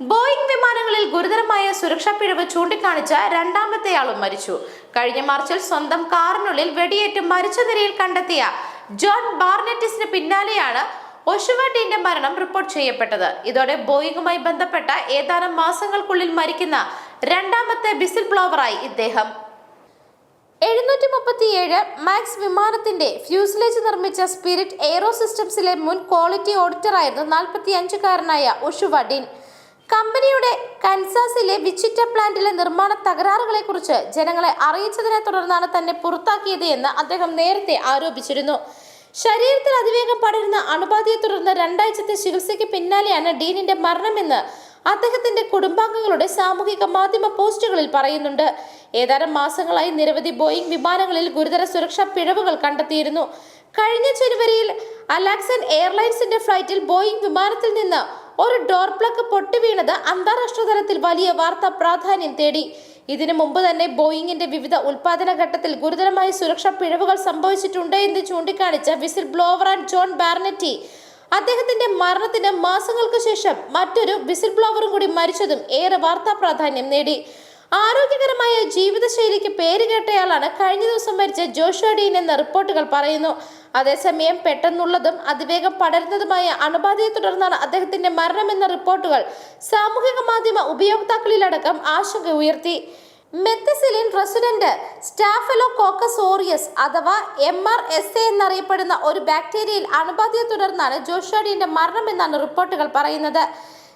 Boeing വിമാനങ്ങളിൽ ഗുരുതരമായ സുരക്ഷാ പിഴവ് ചൂണ്ടിക്കാണിച്ച രണ്ടാമത്തെയാളും മരിച്ചു. കഴിഞ്ഞ മാർച്ചിൽ സ്വന്തം കാറിനുള്ളിൽ വെടിയേറ്റ് മരിച്ച നിലയിൽ കണ്ടെത്തിയ ജോൺ ബാർനെറ്റിസിന് പിന്നാലെയാണ് ഒഷുവാട്ടിന്റെ മരണം റിപ്പോർട്ട് ചെയ്യപ്പെട്ടത്. ഇതോടെ ബോയിങ്ങുമായി ബന്ധപ്പെട്ട ഏതാനും മാസങ്ങൾക്കുള്ളിൽ മരിക്കുന്ന രണ്ടാമത്തെ ബിസിൽ ബ്ലോവറായി ഇദ്ദേഹം. എഴുന്നൂറ്റി മുപ്പത്തിയേഴ് മാക്സ് വിമാനത്തിന്റെ ഫ്യൂസിലേജ് നിർമ്മിച്ച സ്പിരിറ്റ് എയ്റോ സിസ്റ്റംസിലെ മുൻ ക്വാളിറ്റി ഓഡിറ്ററായിരുന്നു നാൽപ്പത്തി അഞ്ചുകാരനായ ഒഷുവാഡിൻ ഡീൻ. കമ്പനിയുടെ കൻസാസിലെ വിച്ചിറ്റ പ്ലാന്റിലെ നിർമ്മാണ തകരാറുകളെക്കുറിച്ച് ജനങ്ങളെ അറിയിച്ചതിനെ തുടർന്നാണ് തന്നെ പുറത്താക്കിയത് എന്ന് അദ്ദേഹം നേരത്തെ ആരോപിച്ചിരുന്നു. ശരീരത്തിൽ അതിവേഗം പടരുന്ന അണുബാധയെ തുടർന്ന് രണ്ടാഴ്ചത്തെ ചികിത്സയ്ക്ക് പിന്നാലെയാണ് ഡീനിന്റെ മരണമെന്ന് അദ്ദേഹത്തിന്റെ കുടുംബാംഗങ്ങളുടെ സാമൂഹിക മാധ്യമ പോസ്റ്റുകളിൽ പറയുന്നുണ്ട്. ഏതാനും മാസങ്ങളായി നിരവധി ബോയിംഗ് വിമാനങ്ങളിൽ ഗുരുതര സുരക്ഷാ പിഴവുകൾ കണ്ടെത്തിയിരുന്നു. കഴിഞ്ഞ ജനുവരിയിൽ അലാക്സൻ എയർലൈൻസിന്റെ ഫ്ലൈറ്റിൽ ബോയിംഗ് വിമാനത്തിൽ നിന്ന് ഒരു ഡോർ പ്ലഗ് പൊട്ടിവീണത് അന്താരാഷ്ട്ര തലത്തിൽ വലിയ വാർത്താ പ്രാധാന്യം തേടി. ഇതിനു മുമ്പ് തന്നെ ബോയിങ്ങിന്റെ വിവിധ ഉൽപാദന ഘട്ടത്തിൽ ഗുരുതരമായ സുരക്ഷാ പിഴവുകൾ സംഭവിച്ചിട്ടുണ്ട് എന്ന് ചൂണ്ടിക്കാണിച്ച whistle blower and John Barnett. അദ്ദേഹത്തിന്റെ മരണത്തിന് മാസങ്ങൾക്ക് ശേഷം മറ്റൊരു വിസിൽ ബ്ലോവറും കൂടി മരിച്ചതും ഏറെ വാർത്താ പ്രാധാന്യം നേടി. ആരോഗ്യകരമായ ജീവിതശൈലിക്ക് പേരുകേട്ടയാളാണ് കഴിഞ്ഞ ദിവസം മരിച്ച ജോഷുവ ഡീൻ എന്ന റിപ്പോർട്ടുകൾ പറയുന്നു. അതേസമയം പെട്ടെന്നുള്ളതും അതിവേഗം പടരുന്നതുമായ അണുബാധയെ തുടർന്നാണ് അദ്ദേഹത്തിന്റെ മരണമെന്ന റിപ്പോർട്ടുകൾ സാമൂഹിക മാധ്യമ ഉപയോക്താക്കളിലടക്കം ആശങ്ക ഉയർത്തി. മെത്തസിലിൻ റെസിഡന്റ് സ്റ്റാഫലോ കോക്കസ് ഓറിയസ് അഥവാ എം ആർ എസ് എ എന്നറിയപ്പെടുന്ന ഒരു ബാക്ടീരിയയിൽ അണുബാധയെ തുടർന്നാണ് ജോഷാഡിയുടെ മരണമെന്നാണ് റിപ്പോർട്ടുകൾ പറയുന്നത്.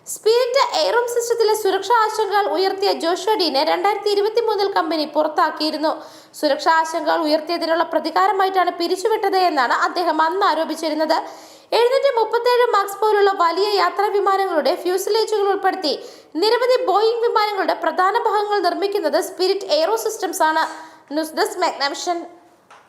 സ്പിരിറ്റ് എയറോം സിസ്റ്റത്തിലെ സുരക്ഷാ ആശങ്കകൾ ഉയർത്തിയ ജോഷോഡീനെ രണ്ടായിരത്തി ഇരുപത്തി മൂന്നിൽ കമ്പനി പുറത്താക്കിയിരുന്നു. സുരക്ഷാ ആശങ്കകൾ ഉയർത്തിയതിനുള്ള പ്രതികാരമായിട്ടാണ് പിരിച്ചുവിട്ടത് എന്നാണ് അദ്ദേഹം അന്ന് ആരോപിച്ചിരുന്നത്. എഴുന്നൂറ്റി മുപ്പത്തേഴ് മാർക്സ് പോലുള്ള വലിയ യാത്രാ വിമാനങ്ങളുടെ ഫ്യൂസിലേജുകൾ ഉൾപ്പെടുത്തി നിരവധി ബോയിംഗ് വിമാനങ്ങളുടെ പ്രധാന ഭാഗങ്ങൾ നിർമ്മിക്കുന്നത് സ്പിരിറ്റ് എയറോ സിസ്റ്റംസ് ആണ് ന്യൂസ് ഡെസ്ക് മാഗ്നവിഷൻ.